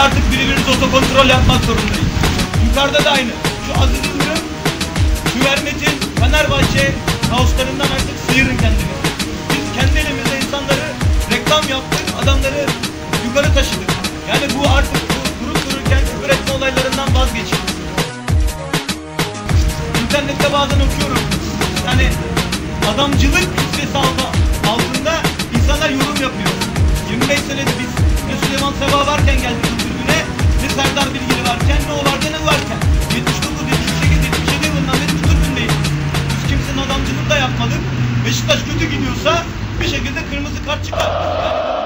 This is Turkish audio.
artık birbirimiz otokontrol yapmak zorundayız. Yukarıda da aynı. Şu Aziz Yıldırım, şu Fenerbahçe kaoslarından artık sıyırın kendinizi. Biz kendi elimizle insanları reklam yaptık, adamları yukarı taşıdık. Yani bu artık bu durup dururken küfür etme olaylarından vazgeçin. İnternette bazen okuyorum. Yani adamcılık kitlesi altı- altında insanlar yorum yapıyor. Beşiktaş kötü gidiyorsa bir şekilde kırmızı kart çıkar. Yani...